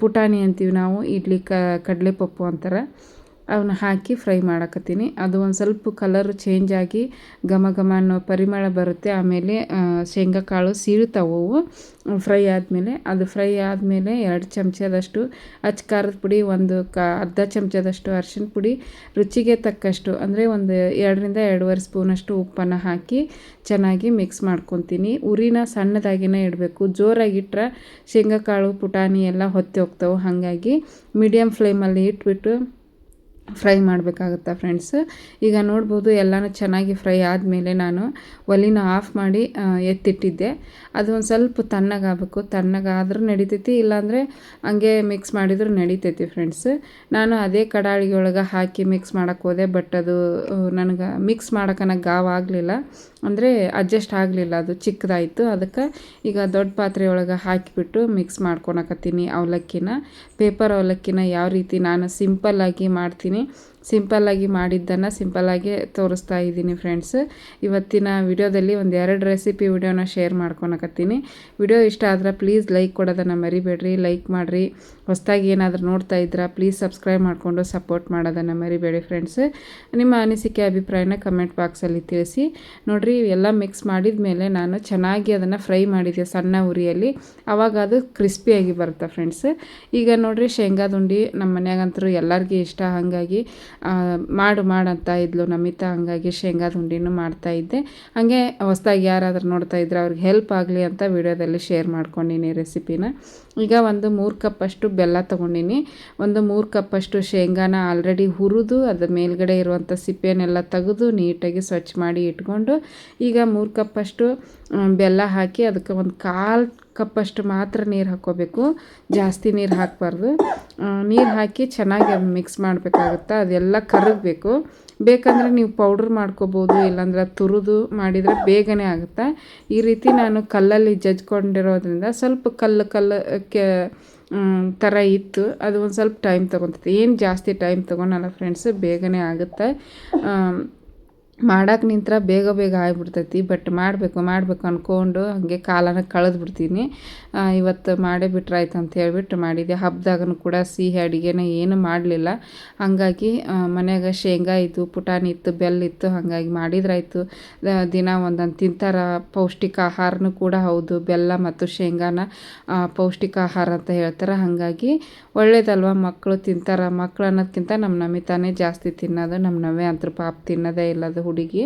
[SPEAKER 1] ಪುಟಾಣಿ ಅಂತೀವಿ ನಾವು, ಇಡ್ಲಿ ಕ, ಕಡಲೆಪಪ್ಪು ಅಂತಾರೆ. ಅವನ್ನ ಹಾಕಿ ಫ್ರೈ ಮಾಡಕತ್ತೀನಿ. ಅದು ಒಂದು ಸ್ವಲ್ಪ ಕಲರ್ ಚೇಂಜ್ ಆಗಿ ಘಮ ಘಮ ಅನ್ನೋ ಪರಿಮಳ ಬರುತ್ತೆ. ಆಮೇಲೆ ಶೇಂಗಾ ಕಾಳು ಸೀಳ್ತಾವೆ ಫ್ರೈ ಆದಮೇಲೆ, ಅದು ಫ್ರೈ ಆದಮೇಲೆ ಎರಡು ಚಮಚದಷ್ಟು ಅಚ್ಚ ಖಾರದ ಪುಡಿ, ಒಂದು ಕ, ಅರ್ಧ ಚಮಚದಷ್ಟು ಅರಿಶಿನ ಪುಡಿ, ರುಚಿಗೆ ತಕ್ಕಷ್ಟು, ಅಂದರೆ ಒಂದು ಎರಡರಿಂದ ಎರಡೂವರೆ ಸ್ಪೂನಷ್ಟು ಉಪ್ಪನ್ನು ಹಾಕಿ ಚೆನ್ನಾಗಿ ಮಿಕ್ಸ್ ಮಾಡ್ಕೊತೀನಿ. ಉರಿನ ಸಣ್ಣದಾಗಿನೇ ಇಡಬೇಕು. ಜೋರಾಗಿಟ್ರೆ ಶೇಂಗಾ ಕಾಳು ಪುಟಾಣಿ ಎಲ್ಲ ಹೊತ್ತಿ ಹೋಗ್ತವೆ. ಹಾಗಾಗಿ ಮೀಡಿಯಮ್ ಫ್ಲೇಮಲ್ಲಿ ಇಟ್ಬಿಟ್ಟು ಫ್ರೈ ಮಾಡಬೇಕಾಗುತ್ತೆ ಫ್ರೆಂಡ್ಸ್ ಈಗ ನೋಡ್ಬೋದು ಎಲ್ಲನೂ ಚೆನ್ನಾಗಿ ಫ್ರೈ ಆದಮೇಲೆ ನಾನು ಒಲಿನ ಆಫ್ ಮಾಡಿ ಎತ್ತಿಟ್ಟಿದ್ದೆ. ಅದು ಒಂದು ಸ್ವಲ್ಪ ತಣ್ಣಗಾಗಬೇಕು. ತಣ್ಣಗಾದರೂ ನಡಿತೈತಿ, ಇಲ್ಲಾಂದರೆ ಹಂಗೆ ಮಿಕ್ಸ್ ಮಾಡಿದರೂ ನಡಿತೈತಿ ಫ್ರೆಂಡ್ಸ್ ನಾನು ಅದೇ ಕಡಾಳಿಗೆ ಒಳಗೆ ಹಾಕಿ ಮಿಕ್ಸ್ ಮಾಡೋಕ್ಕೆ ಹೋದೆ ಬಟ್ ಅದು ನನಗೆ ಮಿಕ್ಸ್ ಮಾಡೋಕೆ ಗಾವ್ ಆಗಲಿಲ್ಲ. ಅಂದರೆ ಅಡ್ಜಸ್ಟ್ ಆಗಲಿಲ್ಲ, ಅದು ಚಿಕ್ಕದಾಯಿತು. ಅದಕ್ಕೆ ಈಗ ದೊಡ್ಡ ಪಾತ್ರೆ ಒಳಗೆ ಹಾಕಿಬಿಟ್ಟು ಮಿಕ್ಸ್ ಮಾಡ್ಕೊಳಕತ್ತೀನಿ ಅವಲಕ್ಕಿನ. ಪೇಪರ್ ಅವಲಕ್ಕಿನ ಯಾವ ರೀತಿ ನಾನು ಸಿಂಪಲ್ಲಾಗಿ ಮಾಡ್ತೀನಿ ಸಿಂಪಲ್ಲಾಗಿ ಮಾಡಿದ್ದನ್ನು ಸಿಂಪಲ್ಲಾಗಿ ತೋರಿಸ್ತಾ ಇದ್ದೀನಿ ಫ್ರೆಂಡ್ಸ್ ಇವತ್ತಿನ ವಿಡಿಯೋದಲ್ಲಿ ಒಂದು ಎರಡು ರೆಸಿಪಿ ವಿಡಿಯೋನ ಶೇರ್ ಮಾಡ್ಕೊಳಕತ್ತೀನಿ ವಿಡಿಯೋ ಇಷ್ಟ ಆದ್ರೆ ಪ್ಲೀಸ್ ಲೈಕ್ ಕೊಡೋದನ್ನು ಮರಿಬೇಡ್ರಿ ಲೈಕ್ ಮಾಡಿರಿ. ಹೊಸದಾಗಿ ಏನಾದರೂ ನೋಡ್ತಾ ಇದ್ದೀರಾ ಪ್ಲೀಸ್ ಸಬ್ಸ್ಕ್ರೈಬ್ ಮಾಡಿಕೊಂಡು ಸಪೋರ್ಟ್ ಮಾಡೋದನ್ನು ಮರಿಬೇಡಿ ಫ್ರೆಂಡ್ಸ್ ನಿಮ್ಮ ಅನಿಸಿಕೆ, ಅಭಿಪ್ರಾಯನ ಕಮೆಂಟ್ ಬಾಕ್ಸಲ್ಲಿ ತಿಳಿಸಿ. ನೋಡಿರಿ ಎಲ್ಲ ಮಿಕ್ಸ್ ಮಾಡಿದ ಮೇಲೆ ನಾನು ಚೆನ್ನಾಗಿ ಅದನ್ನು ಫ್ರೈ ಮಾಡಿದ್ದೆ ಸಣ್ಣ ಉರಿಯಲ್ಲಿ. ಆವಾಗ ಅದು ಕ್ರಿಸ್ಪಿಯಾಗಿ ಬರುತ್ತೆ ಫ್ರೆಂಡ್ಸ್ ಈಗ ನೋಡಿರಿ, ಶೇಂಗಾದುಂಡಿ ನಮ್ಮ ಮನ್ಯಾಗಂತರೂ ಎಲ್ಲರಿಗೂ ಇಷ್ಟ. ಹಾಗಾಗಿ ಮಾಡು ಮಾಡಂತ ಇದ್ಲು ನಮಿತಾ, ಹಂಗಾಗಿ ಶೇಂಗಾದ ಮಾಡ್ತಾ ಇದ್ದೆ. ಹಾಗೆ ಹೊಸ್ದಾಗಿ ಯಾರಾದರೂ ನೋಡ್ತಾ ಇದ್ರೆ ಅವ್ರಿಗೆ ಹೆಲ್ಪ್ ಆಗಲಿ ಅಂತ ವಿಡಿಯೋದಲ್ಲಿ ಶೇರ್ ಮಾಡ್ಕೊಂಡಿನಿ ರೆಸಿಪಿನ ಈಗ ಒಂದು ಮೂರು ಕಪ್ಪಷ್ಟು ಬೆಲ್ಲ ತೊಗೊಂಡಿನಿ. ಒಂದು ಮೂರು ಕಪ್ಪಷ್ಟು ಶೇಂಗಾನ ಆಲ್ರೆಡಿ ಹುರಿದು, ಅದ್ರ ಮೇಲ್ಗಡೆ ಇರುವಂಥ ಸಿಪ್ಪೆನೆಲ್ಲ ತೆಗೆದು ನೀಟಾಗಿ ಸ್ವಚ್ಛ ಮಾಡಿ ಇಟ್ಕೊಂಡು, ಈಗ ಮೂರು ಕಪ್ಪಷ್ಟು ಬೆಲ್ಲ ಹಾಕಿ, ಅದಕ್ಕೆ ಒಂದು ಕಾಲು ಕಪ್ಪಷ್ಟು ಮಾತ್ರ ನೀರು ಹಾಕ್ಕೋಬೇಕು. ಜಾಸ್ತಿ ನೀರು ಹಾಕಬಾರ್ದು. ನೀರು ಹಾಕಿ ಚೆನ್ನಾಗಿ ಮಿಕ್ಸ್ ಮಾಡಬೇಕಾಗುತ್ತೆ? ಅದೆಲ್ಲ ಕರಗಬೇಕು. ಬೇಕಂದರೆ ನೀವು ಪೌಡ್ರ್ ಮಾಡ್ಕೋಬೋದು, ಇಲ್ಲಾಂದ್ರೆ ತುರಿದು ಮಾಡಿದರೆ ಬೇಗನೆ ಆಗುತ್ತೆ? ಈ ರೀತಿ ನಾನು ಕಲ್ಲಲ್ಲಿ ಜಜ್ಕೊಂಡಿರೋದ್ರಿಂದ ಸ್ವಲ್ಪ ಕಲ್ಲು ಕಲ್ಲು ಕೆ ಥರ ಇತ್ತು. ಅದು ಒಂದು ಸ್ವಲ್ಪ ಟೈಮ್ ತೊಗೊತೈತಿ ಏನು ಜಾಸ್ತಿ ಟೈಮ್ ತೊಗೊಳಲ್ಲ ಫ್ರೆಂಡ್ಸ್ ಬೇಗನೆ ಆಗುತ್ತೆ? ಮಾಡಕ್ಕೆ ನಿಂತ್ರೆ ಬೇಗ ಬೇಗ ಆಗಿಬಿಡ್ತೈತಿ ಬಟ್ ಮಾಡಬೇಕು ಮಾಡಬೇಕು ಅಂದ್ಕೊಂಡು ಹಾಗೆ ಕಾಲನ ಕಳೆದು ಬಿಡ್ತೀನಿ ಇವತ್ತು ಮಾಡೇ ಬಿಟ್ರೆ ಆಯ್ತು ಅಂತ ಹೇಳ್ಬಿಟ್ಟು ಮಾಡಿದೆ. ಹಬ್ಬದಾಗನು ಕೂಡ ಸಿಹಿ ಅಡುಗೆನ ಏನು ಮಾಡಲಿಲ್ಲ. ಹಾಗಾಗಿ ಮನೆಯಾಗ ಶೇಂಗಾ ಇತ್ತು, ಪುಟಾಣಿ ಇತ್ತು, ಬೆಲ್ಲ ಇತ್ತು, ಹಾಗಾಗಿ ಮಾಡಿದ್ರಾಯ್ತು. ದಿನ ಒಂದೊಂದು ತಿಂತಾರ ಪೌಷ್ಟಿಕ ಆಹಾರನೂ ಕೂಡ ಹೌದು. ಬೆಲ್ಲ ಮತ್ತು ಶೇಂಗಾನ ಪೌಷ್ಟಿಕ ಆಹಾರ ಅಂತ ಹೇಳ್ತಾರೆ. ಹಾಗಾಗಿ ಒಳ್ಳೇದಲ್ವ? ಮಕ್ಕಳು ತಿಂತಾರ ಮಕ್ಕಳು ಅನ್ನೋದಕ್ಕಿಂತ ನಮ್ಮ ನಮಿತಾನೇ ಜಾಸ್ತಿ ತಿನ್ನೋದು ನಮ್ಮ ನವೆ ಅಂತೂ ಪಾಪ ತಿನ್ನೋದೇ ಇಲ್ಲ ಅದು ಹುಡುಗಿ.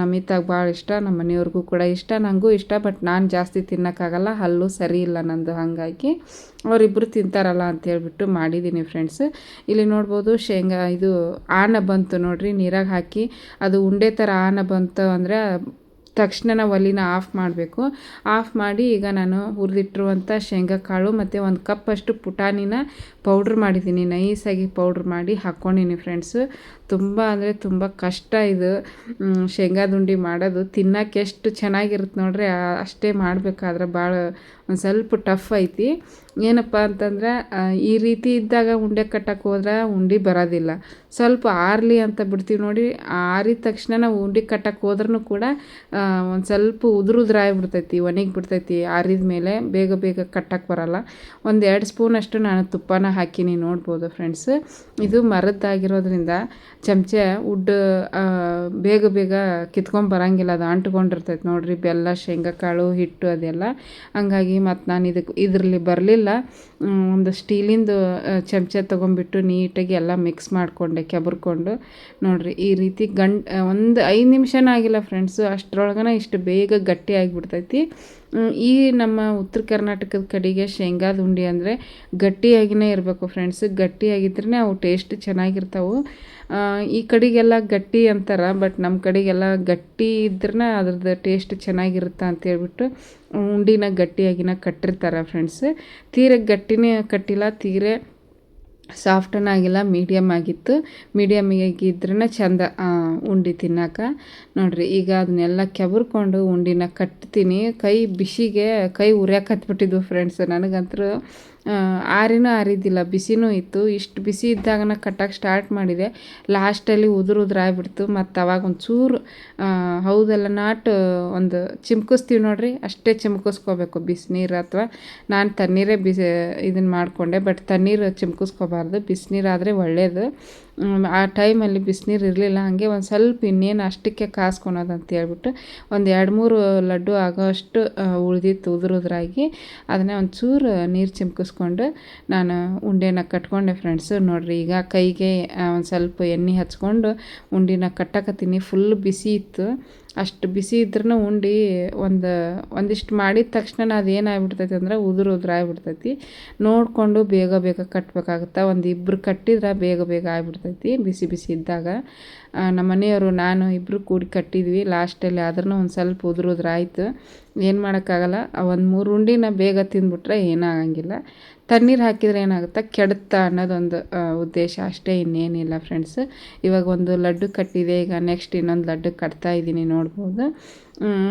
[SPEAKER 1] ನಮಿತಾಗ ಭಾಳ ಇಷ್ಟ ನಮ್ಮ ಮನೆಯವ್ರಿಗೂ ಕೂಡ ಇಷ್ಟ. ನನಗೂ ಇಷ್ಟ, ಬಟ್ ನಾನು ಜಾಸ್ತಿ ತಿನ್ನೋಕ್ಕಾಗಲ್ಲ, ಹಲ್ಲು ಸರಿ ಇಲ್ಲ ನಂದು ಹಾಗಾಗಿ. ಅವರಿಬ್ಬರು ತಿಂತಾರಲ್ಲ ಅಂತ ಹೇಳ್ಬಿಟ್ಟು ಮಾಡಿದ್ದೀನಿ ಫ್ರೆಂಡ್ಸ್ ಇಲ್ಲಿ ನೋಡ್ಬೋದು, ಶೇಂಗಾ ಇದು ಆನ ಬಂತು ನೋಡಿರಿ, ನೀರಾಗ ಹಾಕಿ. ಅದು ಉಂಡೆ ಥರ ಆನ ಬಂತು ಅಂದರೆ ತಕ್ಷಣ ಒಲಿನ ಆಫ್ ಮಾಡಬೇಕು. ಆಫ್ ಮಾಡಿ ಈಗ ನಾನು ಹುರಿದಿಟ್ಟಿರುವಂಥ ಶೇಂಗಾ ಕಾಳು ಮತ್ತು ಒಂದು ಕಪ್ಪಷ್ಟು ಪುಟಾಣಿನ ಪೌಡ್ರ್ ಮಾಡಿದ್ದೀನಿ ನೈಸಾಗಿ ಪೌಡ್ರ್ ಮಾಡಿ ಹಾಕ್ಕೊಂಡಿನಿ ಫ್ರೆಂಡ್ಸು ತುಂಬ ಅಂದರೆ ತುಂಬ ಕಷ್ಟ ಇದು. ಮ್, ಶೇಂಗಾದ ಉಂಡೆ ಮಾಡೋದು. ತಿನ್ನೋಕೆ ಎಷ್ಟು ಚೆನ್ನಾಗಿರುತ್ತೆ ನೋಡ್ರಿ ಅಷ್ಟೇ ಮಾಡಬೇಕಾದ್ರೆ ಭಾಳ ಒಂದು ಸ್ವಲ್ಪ ಟಫ್ ಐತಿ. ಏನಪ್ಪ ಅಂತಂದ್ರೆ ಈ ರೀತಿ ಇದ್ದಾಗ ಉಂಡೆ ಕಟ್ಟಕ್ಕೆ ಹೋದ್ರೆ ಉಂಡೆ ಬರೋದಿಲ್ಲ. ಸ್ವಲ್ಪ ಆರಲಿ ಅಂತ ಬಿಡ್ತೀವಿ ನೋಡಿ. ಆರಿದ ತಕ್ಷಣ ನಾವು ಉಂಡೆ ಕಟ್ಟಕ್ಕೆ ಹೋದ್ರೂ ಕೂಡ ಒಂದು ಸ್ವಲ್ಪ ಉದುರು ಉದುರಾಗ್ಬಿಡ್ತೈತಿ ಒಣಗಿ ಬಿಡ್ತೈತಿ ಆರಿದ ಮೇಲೆ. ಬೇಗ ಬೇಗ ಕಟ್ಟಕ್ಕೆ ಬರಲ್ಲ. ಒಂದು ಎರಡು ಸ್ಪೂನಷ್ಟು ನಾನು ತುಪ್ಪನ ಹಾಕಿನಿ ನೋಡ್ಬೋದು ಫ್ರೆಂಡ್ಸ್ ಇದು ಮರದ್ದಾಗಿರೋದ್ರಿಂದ ಚಮಚ, ಉಡ್ ಬೇಗ ಬೇಗ ಕಿತ್ಕೊಂಬರಂಗಿಲ್ಲ ಅದು ಅಂಟ್ಕೊಂಡಿರ್ತೈತೆ ನೋಡಿರಿ, ಬೆಲ್ಲ ಶೇಂಗಾ ಕಾಳು ಹಿಟ್ಟು ಅದೆಲ್ಲ. ಹಂಗಾಗಿ ಮತ್ತು ನಾನು ಇದಕ್ಕೆ ಇದರಲ್ಲಿ ಬರಲಿಲ್ಲ. ಒಂದು ಸ್ಟೀಲಿಂದು ಚಮಚ ತೊಗೊಂಬಿಟ್ಟು ನೀಟಾಗಿ ಎಲ್ಲ ಮಿಕ್ಸ್ ಮಾಡಿಕೊಂಡೆ, ಕೆಬರ್ಕೊಂಡು. ನೋಡಿರಿ, ಈ ರೀತಿ ಗಂಟ್ ಒಂದು ಐದು ನಿಮಿಷನೇ ಆಗಿಲ್ಲ ಫ್ರೆಂಡ್ಸು ಅಷ್ಟರೊಳಗನ ಇಷ್ಟು ಬೇಗ ಗಟ್ಟಿ ಆಗಿಬಿಡ್ತೈತಿ. ಈ ನಮ್ಮ ಉತ್ತರ ಕರ್ನಾಟಕದ ಕಡೆಗೆ ಶೇಂಗಾದ ಉಂಡೆ ಅಂದರೆ ಗಟ್ಟಿಯಾಗಿನೇ ಇರಬೇಕು ಫ್ರೆಂಡ್ಸ್ ಗಟ್ಟಿಯಾಗಿದ್ರೇ ಅವು ಟೇಸ್ಟ್ ಚೆನ್ನಾಗಿರ್ತಾವೆ. ಈ ಕಡೆಗೆಲ್ಲ ಗಟ್ಟಿ ಅಂತಾರೆ ಬಟ್ ನಮ್ಮ ಕಡೆಗೆಲ್ಲ ಗಟ್ಟಿ ಇದ್ರೆ ಅದ್ರದ್ದು ಟೇಸ್ಟ್ ಚೆನ್ನಾಗಿರುತ್ತೆ ಅಂತ ಹೇಳ್ಬಿಟ್ಟು ಉಂಡಿನ ಗಟ್ಟಿಯಾಗಿನ ಕಟ್ಟಿರ್ತಾರೆ ಫ್ರೆಂಡ್ಸ್ ತೀರ ಗಟ್ಟಿನೇ ಕಟ್ಟಿಲ್ಲ, ತೀರೆ ಸಾಫ್ಟನ ಆಗಿಲ್ಲ ಮೀಡಿಯಮ್ ಆಗಿತ್ತು. ಮೀಡಿಯಮ್ ಆಗಿದ್ರೇ ಚಂದ ಉಂಡಿ ತಿನ್ನಕ್ಕೆ ನೋಡಿರಿ, ಈಗ ಅದನ್ನೆಲ್ಲ ಕೆಬರ್ಕೊಂಡು ಉಂಡಿನ ಕಟ್ತೀನಿ. ಕೈ ಬಿಸಿಗೆ, ಕೈ ಉರಿಯಕ್ಕೆ ಹತ್ಬಿಟ್ಟಿದ್ವು ಫ್ರೆಂಡ್ಸ್ ನನಗಂತೂ ಆರಿನೂ ಆರಿದ್ದಿಲ್ಲ ಬಿಸಿನೂ ಇತ್ತು. ಇಷ್ಟು ಬಿಸಿ ಇದ್ದಾಗನ ಕಟ್ಟಕ್ಕೆ ಸ್ಟಾರ್ಟ್ ಮಾಡಿದೆ. ಲಾಸ್ಟಲ್ಲಿ ಉದುರು ಉದುರಾಗ್ಬಿಡ್ತು ಮತ್ತು ಅವಾಗ ಒಂಚೂರು ಹೌದಲ್ಲ, ನಾಟ್ ಒಂದು ಚಿಮ್ಕಿಸ್ತೀವಿ ನೋಡ್ರಿ, ಅಷ್ಟೇ ಚಿಮ್ಕಿಸ್ಕೋಬೇಕು ಬಿಸಿನೀರು ಅಥವಾ ನಾನು ತಣ್ಣೀರೇ ಬಿಸಿ ಇದನ್ನು ಮಾಡಿಕೊಂಡೆ, ಬಟ್ ತಣ್ಣೀರು ಚಿಮ್ಕಿಸ್ಕೋಬಾರ್ದು. ಬಿಸಿನೀರಾದರೆ ಒಳ್ಳೆಯದು ಆ ಟೈಮಲ್ಲಿ ಬಿಸಿನೀರು ಇರಲಿಲ್ಲ, ಹಾಗೆ ಒಂದು ಸ್ವಲ್ಪ ಇನ್ನೇನು ಅಷ್ಟಕ್ಕೆ ಕಾಸ್ಕೊಳೋದು ಅಂತ ಹೇಳ್ಬಿಟ್ಟು ಒಂದು ಎರಡು ಮೂರು ಲಡ್ಡು ಆಗೋಷ್ಟು ಉಳ್ದಿತ್ತು ಉದುರುದ್ರಾಗಿ. ಅದನ್ನ ಒಂಚೂರು ನೀರು ಚಿಮ್ಕಿಸ್ಕೊಂಡು ನಾನು ಉಂಡೆನ ಕಟ್ಕೊಂಡೆ ಫ್ರೆಂಡ್ಸು ನೋಡಿರಿ, ಈಗ ಕೈಗೆ ಒಂದು ಸ್ವಲ್ಪ ಎಣ್ಣೆ ಹಚ್ಕೊಂಡು ಉಂಡಿನ ಕಟ್ಟಕತ್ತೀನಿ. ಫುಲ್ ಬಿಸಿ ಇತ್ತು. ಅಷ್ಟು ಬಿಸಿ ಇದ್ರೂ ಉಂಡು ಒಂದು, ಒಂದಿಷ್ಟು ಮಾಡಿದ ತಕ್ಷಣ ಅದು ಏನಾಗ್ಬಿಡ್ತೈತಿ ಅಂದ್ರೆ ಉದುರು ಉದುರು ಆಗ್ಬಿಡ್ತೈತಿ. ನೋಡಿಕೊಂಡು ಬೇಗ ಬೇಗ ಕಟ್ಟಬೇಕಾಗುತ್ತೆ ಒಂದು ಇಬ್ಬರು ಕಟ್ಟಿದ್ರೆ ಬೇಗ ಬೇಗ ಆಗಿಬಿಡ್ತೈತಿ ಬಿಸಿ ಬಿಸಿ ಇದ್ದಾಗ. ನಮ್ಮ ಮನೆಯವರು, ನಾನು ಇಬ್ಬರು ಕೂಡಿ ಕಟ್ಟಿದ್ವಿ ಲಾಸ್ಟಲ್ಲಿ ಆದ್ರೂ ಒಂದು ಸ್ವಲ್ಪ ಉದುರು ಉದುರು ಆಯಿತು. ಏನು ಮಾಡೋಕ್ಕಾಗಲ್ಲ ಒಂದು ಮೂರು ಉಂಡಿನ ಬೇಗ ತಿಂದ್ಬಿಟ್ರೆ ಏನೂ ಆಗಂಗಿಲ್ಲ ತಣ್ಣೀರು ಹಾಕಿದರೆ ಏನಾಗುತ್ತೆ? ಕೆಡುತ್ತಾ ಅನ್ನೋದೊಂದು ಉದ್ದೇಶ ಅಷ್ಟೇ ಇನ್ನೇನಿಲ್ಲ ಫ್ರೆಂಡ್ಸ್ ಇವಾಗ ಒಂದು ಲಡ್ಡು ಕಟ್ಟಿದೆ, ಈಗ ನೆಕ್ಸ್ಟ್ ಇನ್ನೊಂದು ಲಡ್ಡು ಕಟ್ತಾ ಇದ್ದೀನಿ ನೋಡ್ಬೋದು.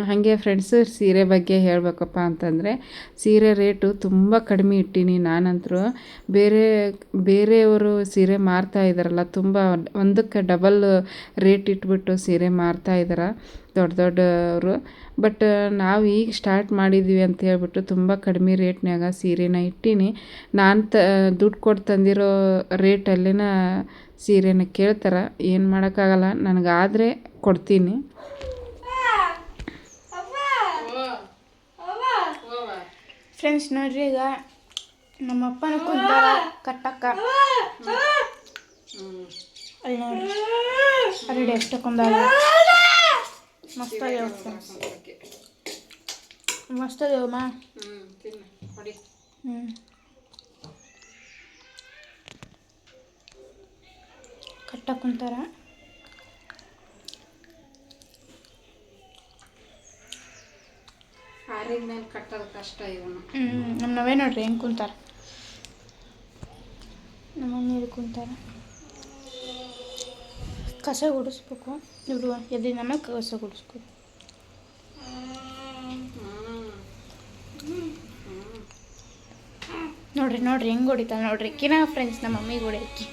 [SPEAKER 1] ಹಾಗೆ ಫ್ರೆಂಡ್ಸು ಸೀರೆ ಬಗ್ಗೆ ಹೇಳಬೇಕಪ್ಪ ಅಂತಂದರೆ, ಸೀರೆ ರೇಟು ತುಂಬ ಕಡಿಮೆ ಇಟ್ಟೀನಿ ನಾನಂತರೂ. ಬೇರೆ, ಬೇರೆಯವರು ಸೀರೆ ಮಾರ್ತಾ ಇದ್ದಾರಲ್ಲ, ತುಂಬ ಒಂದಕ್ಕೆ ಡಬಲ್ ರೇಟ್ ಇಟ್ಬಿಟ್ಟು ಸೀರೆ ಮಾರ್ತಾ ಇದ್ದಾರೆ ದೊಡ್ಡ ದೊಡ್ಡವರು. ಬಟ್ ನಾವು ಈಗ ಸ್ಟಾರ್ಟ್ ಮಾಡಿದ್ವಿ ಅಂತ ಹೇಳ್ಬಿಟ್ಟು ತುಂಬ ಕಡಿಮೆ ರೇಟ್ನಾಗ ಸೀರೆನ ಇಟ್ಟೀನಿ. ನಾನು ತ, ದುಡ್ಡು ಕೊಟ್ಟು ತಂದಿರೋ ರೇಟಲ್ಲಿನ ಸೀರೆನ ಕೇಳ್ತಾರೆ, ಏನು ಮಾಡೋಕ್ಕಾಗಲ್ಲ, ನನಗಾದರೆ ಕೊಡ್ತೀನಿ.
[SPEAKER 3] ಫ್ರೆಂಡ್ಸ್ ನೋಡ್ರಿ ಈಗ ನಮ್ಮ ಅಪ್ಪನ ಕುಂತಾರ ಕಟ್ಟಕ್ಕ. ಅಲ್ಲಿ ನೋಡ್ರಿ. ಅಲ್ಲಿ ಎಷ್ಟು ಕುಂದಾರ ಮಸ್ತ್ ಆಗ್ಯಾವ ಫ್ರೆಂಡ್ಸ್ ಮಸ್ತ್ ಆಗ್ಯಾವಮ್ಮ ಹ್ಞೂ ಕಟ್ಟ ಕುಂತಾರ
[SPEAKER 1] ಆರಿದ ಮೇಲೆ ಕಟ್ಟೋದು ಕಷ್ಟ ಇವನು.
[SPEAKER 3] ನಮ್ಮ ನಾವೇ ನೋಡ್ರಿ ಹೆಂಗೆ ಕುಂತಾರ. ನಮ್ಮ ಮಮ್ಮಿ ಕುಂತಾರ? ಕಸ ಗುಡಿಸ್ಬೇಕು. ಇವರು ಎದ್ದು ನಮ್ಮ ಕಸ ಗುಡಿಸ್ಬೇಕು. ನೋಡ್ರಿ ನೋಡ್ರಿ ಹೆಂಗೆ ಹೊಡಿತಾಳೆ ನೋಡ್ರಿ. ಕಿನ ಫ್ರೆಂಡ್ಸ್ ನಮ್ಮ ಮಮ್ಮಿಗೆ ಹೊಡಿಯಕ್ಕೆ